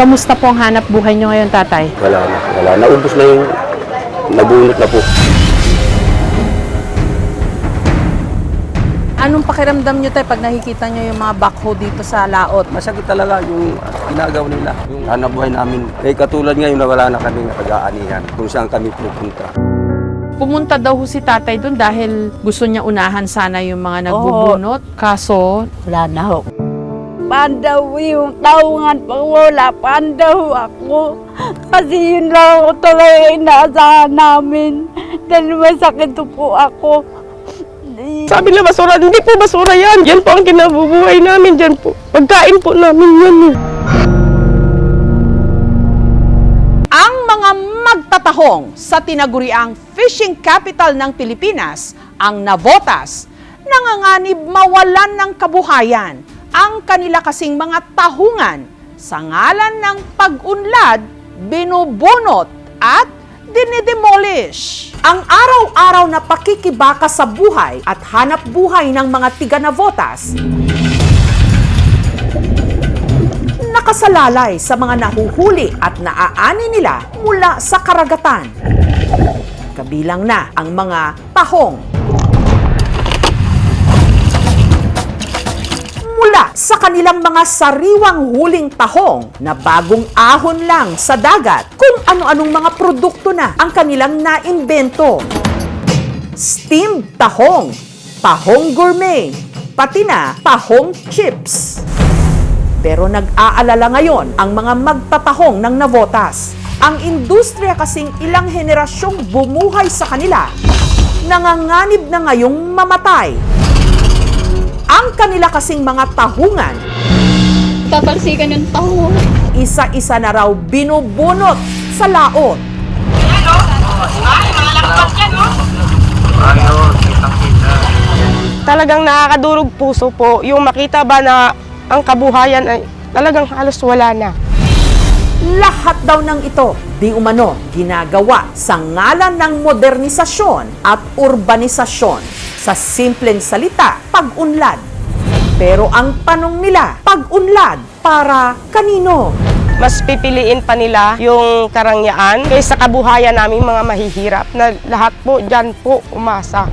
Kamusta po ang hanap buhay nyo ngayon, tatay? Wala na, wala. Naubos na yung nabunot na po. Anong pakiramdam nyo, tay, pag nakikita nyo yung mga backhoe dito sa laot? Masakit talaga yung ginagawa nila. Yung hanap buhay namin. Eh katulad ngayon na wala na kami nakagaanihan kung saan kami pupunta. Pumunta daw ho si tatay doon dahil gusto niya unahan sana yung mga nagbubunot. Kaso, Wala na ho. Pandaw yung taungan pag wala, pandaw ako. Kasi yun lang ako talaga inaasahan namin. Dahil may sakit po ako. Sabi na basura, hindi po basura yan. Yan po ang kinabubuhay namin dyan po. Pagkain po namin yan. ang mga magtatahong sa tinaguriang fishing capital ng Pilipinas, ang Navotas, nanganganib mawalan ng kabuhayan ang kanila kasing mga tahungan sa ngalan ng pag-unlad, binubunot at dinidemolish. Ang araw-araw na pakikibaka sa buhay at hanap buhay ng mga tiga Navotas nakasalalay sa mga nahuhuli at naaani nila mula sa karagatan. Kabilang na ang mga tahong. Sa kanilang mga sariwang huling tahong na bagong ahon lang sa dagat kung ano-anong mga produkto na ang kanilang naimbento. Steamed tahong, tahong gourmet, pati na tahong chips. Pero nag-aalala ngayon ang mga magtatahong ng Navotas. Ang industriya kasing ilang henerasyong bumuhay sa kanila, nanganganib na ngayong mamatay. Ang kanila kasing mga tahungan, Tatalsikan yung taho. isa-isa na raw binubunot sa laot. Talagang nakakadurog puso po. Yung makita ba na ang kabuhayan ay talagang halos wala na. Lahat daw ng ito, di umano, ginagawa sa ngalan ng modernisasyon at urbanisasyon. Sa simpleng salita, pag-unlad. Pero ang tanong nila, pag-unlad para kanino? Mas pipiliin pa nila yung karangyaan kaysa kabuhayan naming mga mahihirap na lahat po dyan po umasa.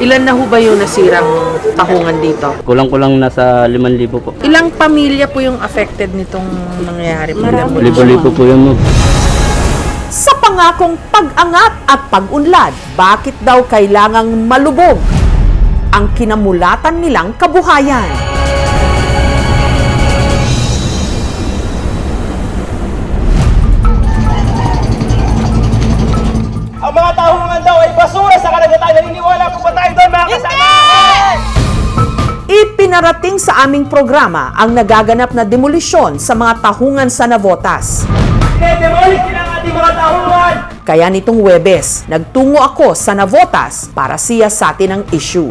Ilan na ho ba yung nasirang tahungan dito? Kulang-kulang nasa 5,000 po. Ilang pamilya po yung affected nitong nangyayari? Libo-libo po yun mo. Pangakong pag-angat at pag-unlad, bakit daw kailangang malubog ang kinamulatan nilang kabuhayan? Ang mga tahungan daw ay basura sa kalagatan. Naniniwala po ba tayo doon mga kasama? Ipinarating sa aming programa ang nagaganap na demolisyon sa mga tahungan sa Navotas. Ating mga tahungan! Kaya nitong Webes, nagtungo ako sa Navotas para siya sa atin ang issue.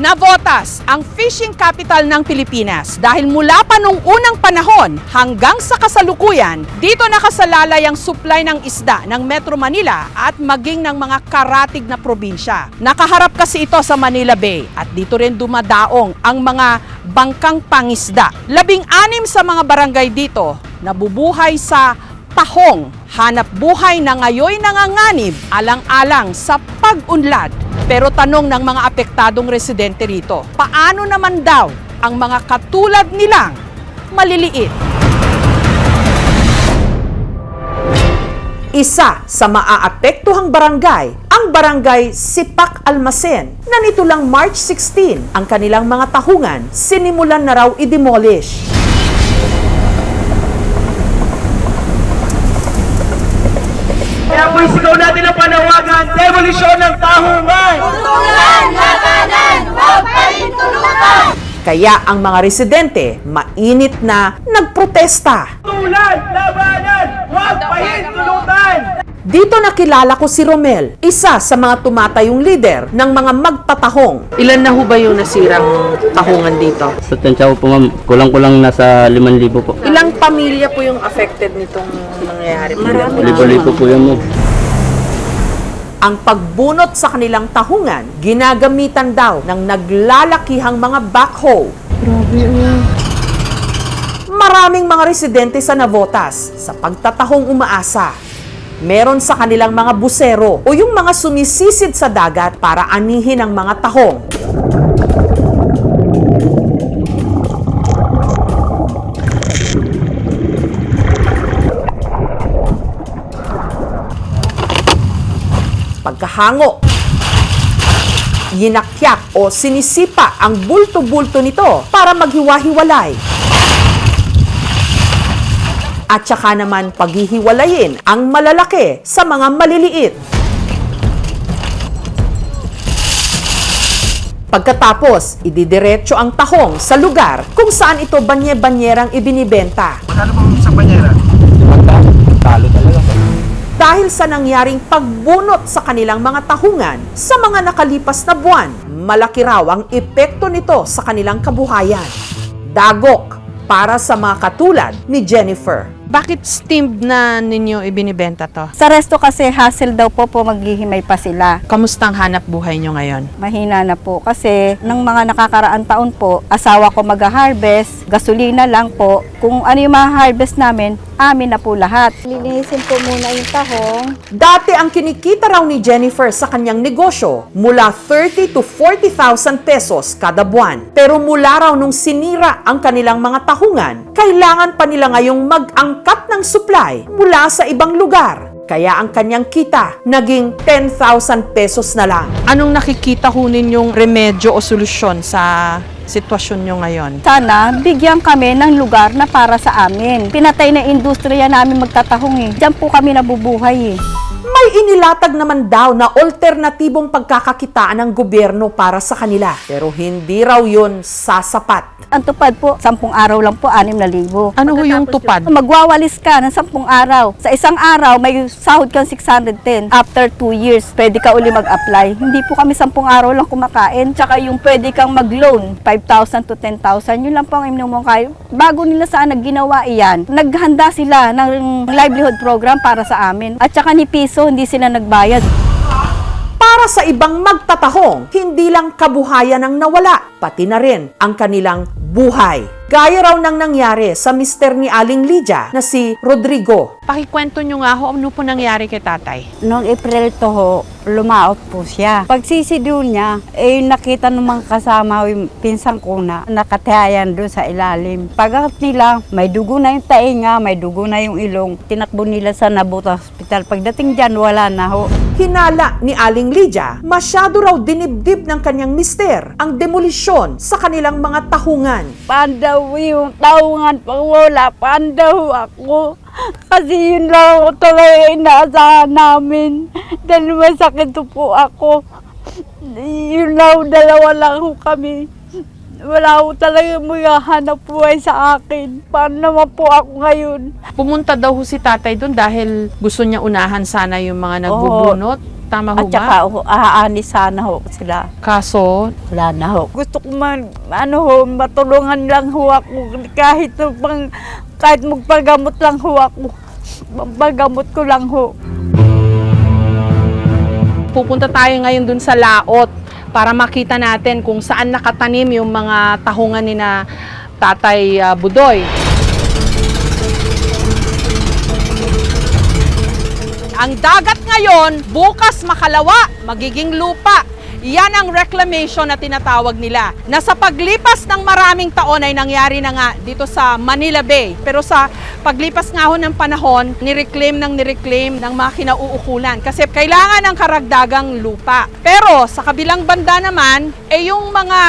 Navotas, ang fishing capital ng Pilipinas dahil mula pa nung unang panahon hanggang sa kasalukuyan, dito nakasalalay ang supply ng isda ng Metro Manila at maging ng mga karatig na probinsya. Nakaharap kasi ito sa Manila Bay at dito rin dumadaong ang mga bangkang pangisda. Labing anim sa mga barangay dito nabubuhay sa tahong, hanap buhay na ngayoy nanganganib alang-alang sa pag-unlad. Pero tanong ng mga apektadong residente rito, paano naman daw ang mga katulad nilang maliliit? Isa sa maaapektuhang barangay, ang barangay Sipak Almasen, na nito lang March 16, ang kanilang mga tahungan sinimulan na raw i-demolish. Kaya po isigaw natin ang panawagan, demolisyon ng tahungan! Kaya ang mga residente mainit na nagprotesta. Tulan! Labanan! Huwag pahintulutan! Dito nakilala ko si Romel, isa sa mga tumatayong leader ng mga magtatahong. Ilan na ho ba yung nasirang tahungan dito? Sa tansya po ma'am, kulang-kulang nasa 5,000 po. Ilang pamilya po yung affected nitong nangyayari? Libo-libo po yun mo. Ang pagbunot sa kanilang tahungan, ginagamitan daw ng naglalakihang mga backhoe. Maraming mga residente sa Navotas sa pagtatahong umaasa. Meron sa kanilang mga busero o yung mga sumisisid sa dagat para anihin ang mga tahong. Pagkahango, yinakyak o sinisipa ang bulto-bulto nito para maghiwa-hiwalay. At saka naman paghihiwalayin ang malalaki sa mga maliliit. Pagkatapos, ididiretso ang tahong sa lugar kung saan ito banye-banyerang ibinibenta. Talo talaga. Dahil sa nangyaring pagbunot sa kanilang mga tahungan sa mga nakalipas na buwan, malaki raw ang epekto nito sa kanilang kabuhayan. Dagok para sa mga katulad ni Jennifer. Bakit steamed na ninyo ibinibenta to? Sa resto kasi hassle daw po po maghihimay pa sila. Kamusta ang hanap buhay nyo ngayon? Mahina na po kasi ng mga nakakaraan taon po, asawa ko mag-harvest, gasolina lang po. Kung ano yung ma-harvest namin, amin na po lahat. Lilinisin po muna yung tahong. Dati ang kinikita raw ni Jennifer sa kanyang negosyo mula 30 to 40,000 pesos kada buwan. Pero mula raw nung sinira ang kanilang mga tahungan, kailangan pa nila ngayong mag-angkat ng supply mula sa ibang lugar. Kaya ang kanyang kita naging 10,000 pesos na lang. Anong nakikita ho ninyong remedyo o solusyon sa sitwasyon nyo ngayon? Sana bigyan kami ng lugar na para sa amin. Pinatay na industriya namin magtatahong eh. Diyan po kami nabubuhay eh. May inilatag naman daw na alternatibong pagkakakitaan ng gobyerno para sa kanila. Pero hindi raw yun sasapat. Ang tupad po, sampung araw lang po, anim na libo. Ano ho yung tupad? Magwawalis ka ng sampung araw. Sa isang araw, may sahod kang 610. After 2 years, pwede ka uli mag-apply. Hindi po kami sampung araw lang kumakain. Tsaka yung pwede kang mag-loan, 5,000 to 10,000. Yun lang po ang kayo. Bago nila sana ginawa iyan, naghanda sila ng livelihood program para sa amin. At tsaka ni Piso, hindi sila nagbayad. Para sa ibang magtatahong, hindi lang kabuhayan ang nawala, pati na rin ang kanilang buhay. Gaya raw nang nangyari sa mister ni Aling Lydia na si Rodrigo. Pakikwento nyo nga ho, ano po nangyari kay tatay? Noong April to ho, lumaot po siya. Pagsisidul niya, eh nakita ng mga kasama yung pinsang ko na nakatihayan doon sa ilalim. Pagkat nila, may dugo na yung tainga, may dugo na yung ilong. Tinakbo nila sa Nabuta Hospital. Pagdating dyan, wala na ho. Hinala ni Aling Lydia, masyado raw dinibdib ng kanyang mister ang demolisyon sa kanilang mga tahungan. Pandaw yung taungan pag wala, pandaw ako. Kasi yun lang ako talaga inaasahan namin. Dahil may sakit po ako. Yun lang, dalawa lang ho kami. Wala ko talaga maghahanap buhay sa akin. Paano naman po ako ngayon? Pumunta daw ho si tatay doon dahil gusto niya unahan sana yung mga nagbubunot. Tama ho At saka ba? ho, aani sana ho sila. Kaso, Wala na ho. Gusto ko man, ano ho, matulungan lang ho ako. Kahit ho, pang, kahit magpagamot lang ho ako. Pagamot ko lang ho. pupunta tayo ngayon dun sa laot para makita natin kung saan nakatanim yung mga tahungan ni na Tatay ah, Budoy. Ang dagat ngayon, bukas makalawa, magiging lupa. Yan ang reclamation na tinatawag nila. Na sa paglipas ng maraming taon ay nangyari na nga dito sa Manila Bay. Pero sa paglipas nga ho ng panahon, nireclaim ng nireclaim ng mga kinauukulan. Kasi kailangan ng karagdagang lupa. Pero sa kabilang banda naman, eh yung mga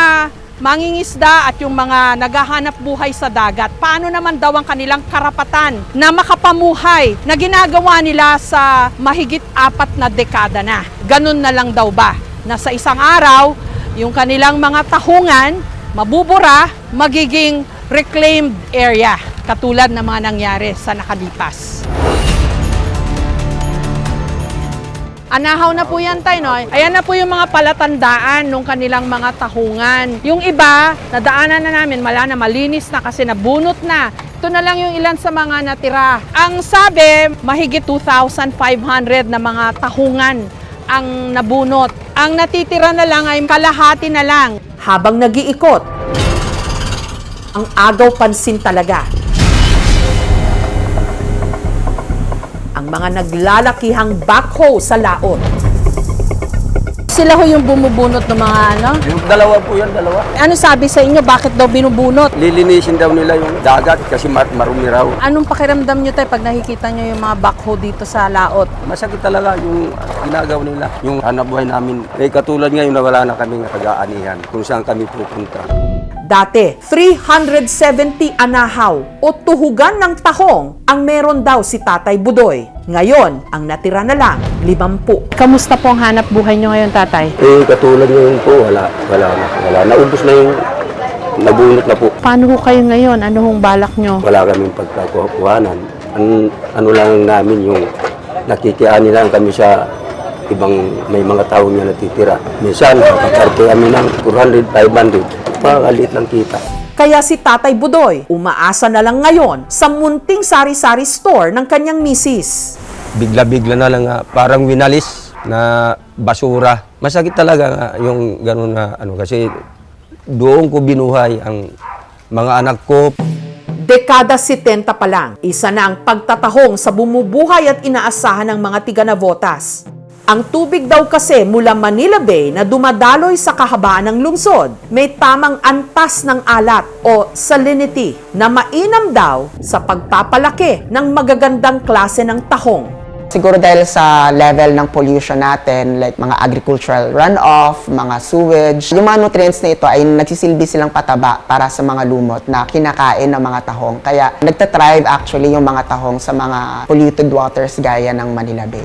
mangingisda at yung mga naghahanap buhay sa dagat, paano naman daw ang kanilang karapatan na makapamuhay na ginagawa nila sa mahigit apat na dekada na? Ganun na lang daw ba? Na sa isang araw, yung kanilang mga tahungan, mabubura, magiging reclaimed area, katulad ng mga nangyari sa nakalipas. Anahaw na po yan, Tay, no? Ayan na po yung mga palatandaan nung kanilang mga tahungan. Yung iba, nadaanan na namin, mala na, malinis na kasi nabunot na. Ito na lang yung ilan sa mga natira. Ang sabi, mahigit 2,500 na mga tahungan ang nabunot. Ang natitira na lang ay kalahati na lang. Habang nagiikot, ang agaw pansin talaga. Ang mga naglalakihang backhoe sa laot. Sila ho yung bumubunot ng mga ano? Yung dalawa po yan, dalawa. Ano sabi sa inyo, bakit daw binubunot? Lilinisin daw nila yung dagat kasi mar- marumi raw. Anong pakiramdam nyo tayo pag nakikita nyo yung mga backhoe dito sa laot? Masakit talaga yung ginagawa nila. Yung hanap buhay namin. Eh katulad ngayon na wala na kaming pag-aanihan kung saan kami pupunta. Dati, 370 anahaw o tuhugan ng tahong ang meron daw si Tatay Budoy. Ngayon, ang natira na lang, 50. Kamusta po ang hanap buhay nyo ngayon, Tatay? Eh katulad ngayon po, wala, wala na. Wala. Naubos na yung nabunot na po. Paano ho kayo ngayon? Ano hong balak nyo? Wala kaming pagkakuhanan. An, ano lang namin yung nakikiani lang kami sa ibang may mga tao niya natitira. Minsan, nakakarte kami ng 400, 500. Pakaliit lang kita. Kaya si Tatay Budoy, umaasa na lang ngayon sa munting sari-sari store ng kanyang misis. Bigla-bigla na lang nga, parang winalis na basura. Masakit talaga nga yung gano'n na ano kasi doon ko binuhay ang mga anak ko. Dekada 70 pa lang, isa na ang pagtatahong sa bumubuhay at inaasahan ng mga tiga na votas. Ang tubig daw kasi mula Manila Bay na dumadaloy sa kahabaan ng lungsod, may tamang antas ng alat o salinity na mainam daw sa pagpapalaki ng magagandang klase ng tahong. Siguro dahil sa level ng pollution natin, like mga agricultural runoff, mga sewage, yung mga nutrients na ito ay nagsisilbi silang pataba para sa mga lumot na kinakain ng mga tahong. Kaya nagtatrive actually yung mga tahong sa mga polluted waters gaya ng Manila Bay.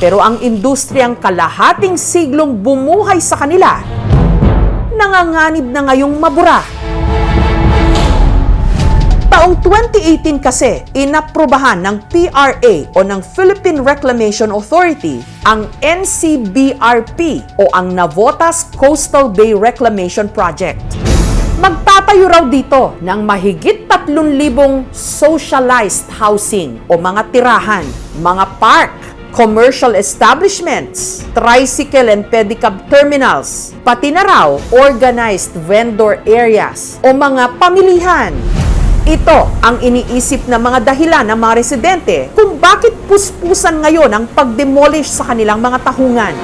Pero ang industriyang kalahating siglong bumuhay sa kanila, nanganganib na ngayong mabura. Taong 2018 kasi, inaprubahan ng PRA o ng Philippine Reclamation Authority ang NCBRP o ang Navotas Coastal Bay Reclamation Project. Magtatayo raw dito ng mahigit 3,000 socialized housing o mga tirahan, mga park, commercial establishments, tricycle and pedicab terminals, pati na raw organized vendor areas o mga pamilihan. Ito ang iniisip ng mga dahilan ng mga residente kung bakit puspusan ngayon ang pag-demolish sa kanilang mga tahungan.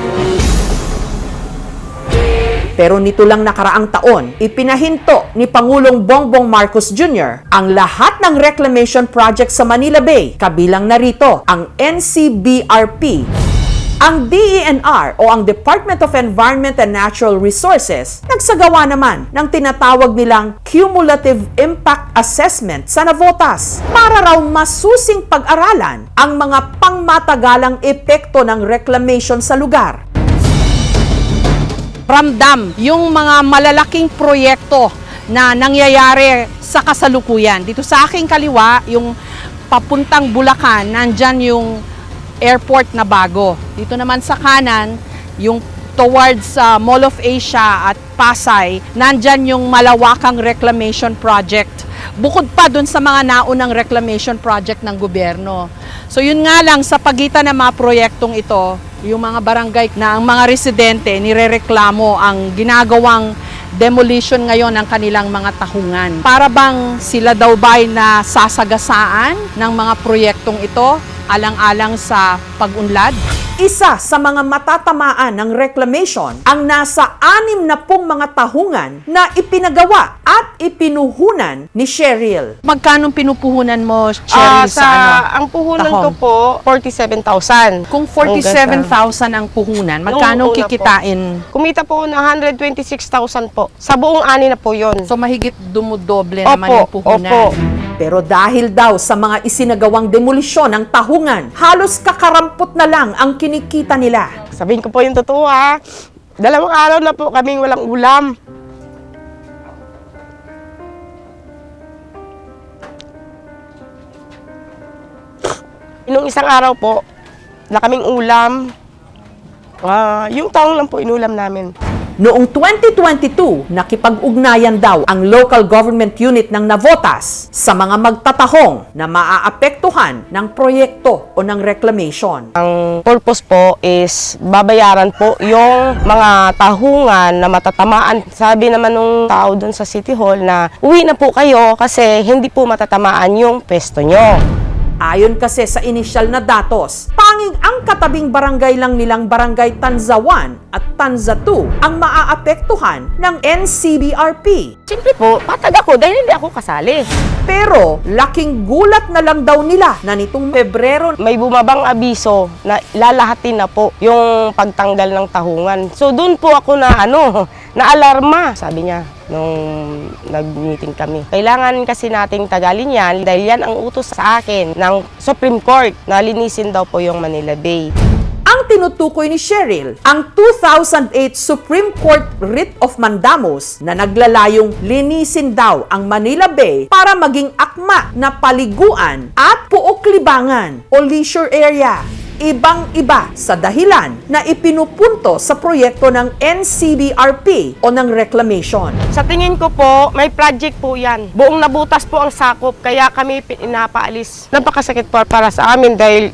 Pero nito lang nakaraang taon, ipinahinto ni Pangulong Bongbong Marcos Jr. ang lahat ng reclamation project sa Manila Bay, kabilang narito ang NCBRP. Ang DENR o ang Department of Environment and Natural Resources nagsagawa naman ng tinatawag nilang Cumulative Impact Assessment sa Navotas para raw masusing pag-aralan ang mga pangmatagalang epekto ng reclamation sa lugar ramdam yung mga malalaking proyekto na nangyayari sa kasalukuyan. Dito sa aking kaliwa, yung papuntang Bulacan, nandyan yung airport na bago. Dito naman sa kanan, yung towards uh, Mall of Asia at Pasay, nandyan yung malawakang reclamation project. Bukod pa dun sa mga naunang reclamation project ng gobyerno. So yun nga lang, sa pagitan ng mga proyektong ito, yung mga barangay na ang mga residente nirereklamo ang ginagawang demolition ngayon ng kanilang mga tahungan. Para bang sila daw ba'y na sasagasaan ng mga proyektong ito alang-alang sa pag-unlad? Isa sa mga matatamaan ng reclamation ang nasa anim na pong mga tahungan na ipinagawa at ipinuhunan ni Cheryl. Magkano pinupuhunan mo, Ah, Cheryl, sa, sa, ano? ang puhunan tahong? ko po, 47,000. Kung Hanggang 47,000 ang puhunan, magkano Nung una kikitain? Kumita po ng 126,000 po. Sa buong ani na po yun. So mahigit dumudoble Opo, naman yung puhunan. opo. Pero dahil daw sa mga isinagawang demolisyon ng tahungan, halos kakarampot na lang ang kinikita nila. Sabihin ko po yung totoo ha. Dalawang araw na po kaming walang ulam. Nung isang araw po, na kaming ulam, ah, yung taong lang po inulam namin. Noong 2022, nakipag-ugnayan daw ang local government unit ng Navotas sa mga magtatahong na maaapektuhan ng proyekto o ng reclamation. Ang purpose po is babayaran po yung mga tahungan na matatamaan. Sabi naman nung tao doon sa City Hall na uwi na po kayo kasi hindi po matatamaan yung pesto nyo. Ayon kasi sa inisyal na datos, tanging ang katabing barangay lang nilang barangay Tanza 1 at Tanza 2 ang maaapektuhan ng NCBRP. Siyempre po, patag ako dahil hindi ako kasali. Pero laking gulat na lang daw nila na nitong Pebrero May bumabang abiso na lalahatin na po yung pagtanggal ng tahungan. So doon po ako na ano, na alarma. Sabi niya nung nag-meeting kami. Kailangan kasi nating tagalin yan dahil yan ang utos sa akin ng Supreme Court na linisin daw po yung Manila Bay. Ang tinutukoy ni Cheryl, ang 2008 Supreme Court Writ of Mandamus na naglalayong linisin daw ang Manila Bay para maging akma na paliguan at puok-libangan o leisure area. Ibang-iba sa dahilan na ipinupunto sa proyekto ng NCBRP o ng reclamation. Sa tingin ko po, may project po yan. Buong nabutas po ang sakop, kaya kami pinapaalis. Napakasakit po para sa amin dahil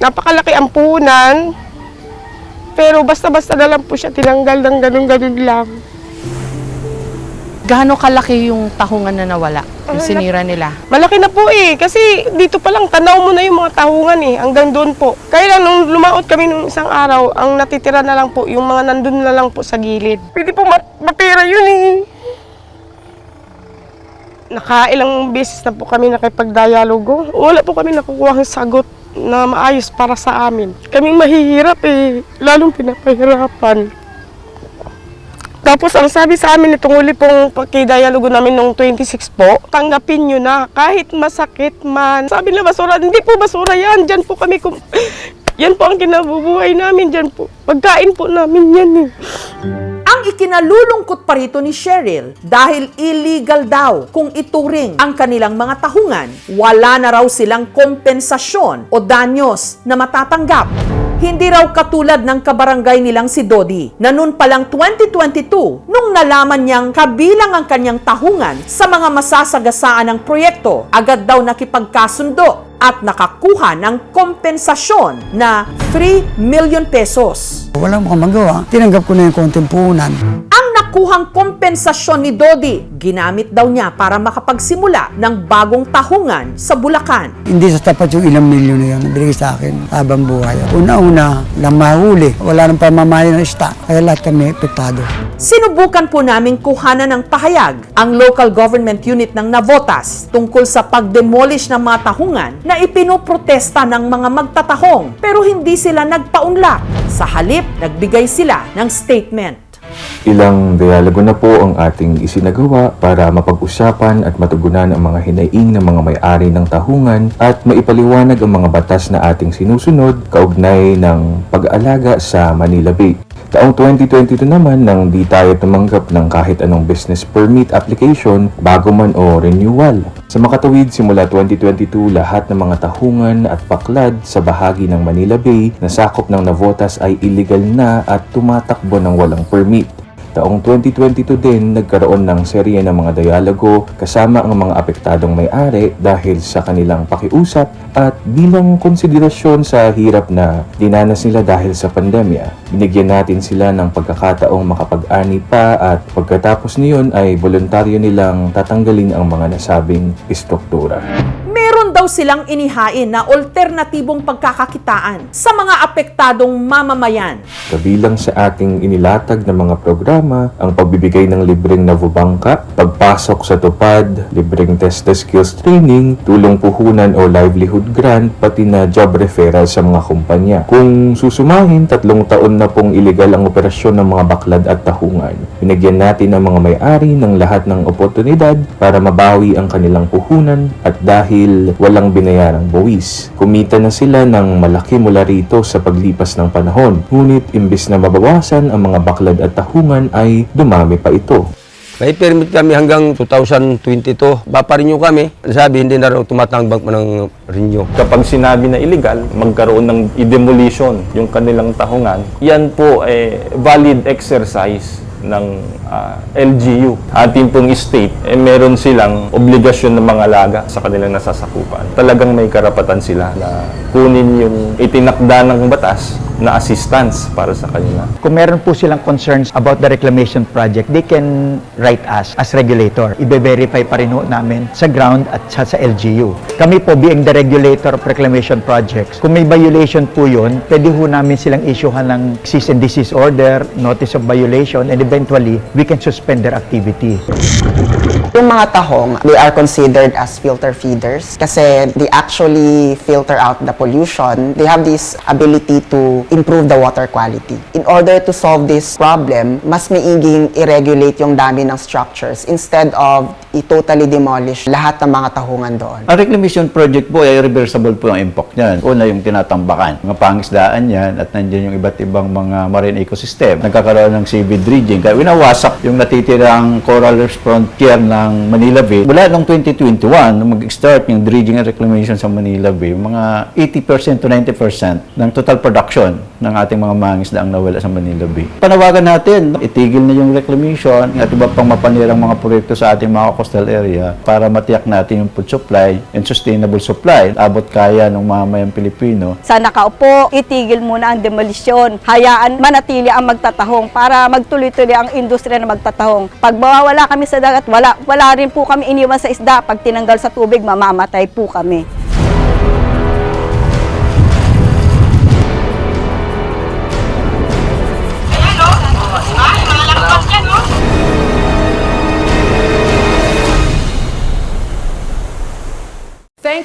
napakalaki ang puhunan. Pero basta-basta na lang po siya tinanggal ng ganun-ganun lang. Gaano kalaki yung tahungan na nawala? Yung sinira nila? Malaki na po eh, kasi dito pa lang, tanaw mo na yung mga tahungan eh, hanggang doon po. Kaya lang, nung lumaot kami nung isang araw, ang natitira na lang po, yung mga nandun na lang po sa gilid. Pwede po mat- matira yun eh. Nakailang beses na po kami nakipagdialogo. Wala po kami nakukuha ng sagot na maayos para sa amin. Kaming mahihirap eh, lalong pinapahirapan. Tapos ang sabi sa amin itong uli pong pagkidialogo namin nung 26 po, tanggapin nyo na kahit masakit man. Sabi na basura, hindi po basura yan, dyan po kami, kum- yan po ang kinabubuhay namin, dyan po. Pagkain po namin yan eh. Ang ikinalulungkot pa rito ni Cheryl dahil illegal daw kung ituring ang kanilang mga tahungan, wala na raw silang kompensasyon o danyos na matatanggap. Hindi raw katulad ng kabarangay nilang si Dodi na noon palang 2022 nung nalaman niyang kabilang ang kanyang tahungan sa mga masasagasaan ng proyekto, agad daw nakipagkasundo at nakakuha ng kompensasyon na 3 million pesos. Walang mukhang magawa. Tinanggap ko na yung. Ang nakuhang kompensasyon ni Dodi, ginamit daw niya para makapagsimula ng bagong tahungan sa Bulacan. Hindi sa tapat yung ilang milyon na yun binigay sa akin habang buhay. Una-una, lang mahuli. Wala nang pamamahay ng stock. Kaya lahat kami epektado. Sinubukan po naming kuhanan ng pahayag ang local government unit ng Navotas tungkol sa pagdemolish ng mga tahungan na ipinoprotesta ng mga magtatahong pero hindi sila nagpaunlak. Sa halip, nagbigay sila ng statement. Ilang dialogo na po ang ating isinagawa para mapag-usapan at matugunan ang mga hinaing ng mga may-ari ng tahungan at maipaliwanag ang mga batas na ating sinusunod kaugnay ng pag-aalaga sa Manila Bay. Taong 2022 naman nang di tayo tumanggap ng kahit anong business permit application bago man o renewal. Sa makatawid simula 2022 lahat ng mga tahungan at paklad sa bahagi ng Manila Bay na sakop ng Navotas ay illegal na at tumatakbo ng walang permit. Taong 2022 din, nagkaroon ng serye ng mga dialogo kasama ang mga apektadong may-ari dahil sa kanilang pakiusap at bilang konsiderasyon sa hirap na dinanas nila dahil sa pandemya. Binigyan natin sila ng pagkakataong makapag-ani pa at pagkatapos niyon ay voluntaryo nilang tatanggalin ang mga nasabing istruktura. Meron daw silang inihain na alternatibong pagkakakitaan sa mga apektadong mamamayan. Kabilang sa ating inilatag na mga programa, ang pagbibigay ng libreng navubangka, pagpasok sa tupad, libreng test skills training, tulong puhunan o livelihood grant, pati na job referral sa mga kumpanya. Kung susumahin, tatlong taon na pong illegal ang operasyon ng mga baklad at tahungan. Binigyan natin ang mga may-ari ng lahat ng oportunidad para mabawi ang kanilang puhunan at dahil walang binayarang buwis. Kumita na sila ng malaki mula rito sa paglipas ng panahon. Ngunit imbis na mabawasan ang mga baklad at tahungan ay dumami pa ito. May permit kami hanggang 2022. Paparenew kami. Sabi, hindi na raw tumatangbang ng renew. Kapag sinabi na illegal, magkaroon ng i-demolition yung kanilang tahungan, yan po eh, valid exercise ng ah, LGU. Ating pong state, eh, meron silang obligasyon ng mga laga sa kanilang nasasakupan. Talagang may karapatan sila na kunin yung itinakda ng batas na assistance para sa kanila. Kung meron po silang concerns about the reclamation project, they can write us as regulator. Ibe-verify pa rin ho namin sa ground at sa, sa LGU. Kami po being the regulator of reclamation projects, kung may violation po yun, pwede ho namin silang issuehan ng cease and desist order, notice of violation, and eventually, we can suspend their activity. Yung mga tahong, they are considered as filter feeders kasi they actually filter out the pollution. They have this ability to improve the water quality. In order to solve this problem, mas maiging i-regulate yung dami ng structures instead of i-totally demolish lahat ng mga tahungan doon. Ang reclamation project po ay reversible po ang impact niyan. Una yung tinatambakan, mga pangisdaan yan at nandiyan yung iba't ibang mga marine ecosystem. Nagkakaroon ng seaweed dredging kaya winawasak yung natitirang coral reef frontier ng Manila Bay. Mula noong 2021, nung mag-start yung dredging and reclamation sa Manila Bay, mga 80% to 90% ng total production ng ating mga mangisda ang nawala sa Manila Bay. Panawagan natin, itigil na yung reclamation at iba pang mapanirang mga proyekto sa ating mga coastal area para matiyak natin yung food supply and sustainable supply. Abot kaya ng mamayang Pilipino Sa nakaupo, itigil muna ang demolisyon. Hayaan manatili ang magtatahong para magtuloy-tuloy ang industriya na magtatahong. Pag mawawala kami sa dagat, wala, wala rin po kami iniwan sa isda. Pag tinanggal sa tubig, mamamatay po kami.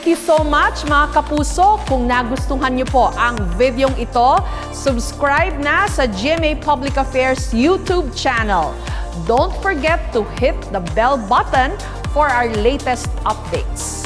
Thank you so much mga kapuso. Kung nagustuhan niyo po ang videong ito, subscribe na sa GMA Public Affairs YouTube channel. Don't forget to hit the bell button for our latest updates.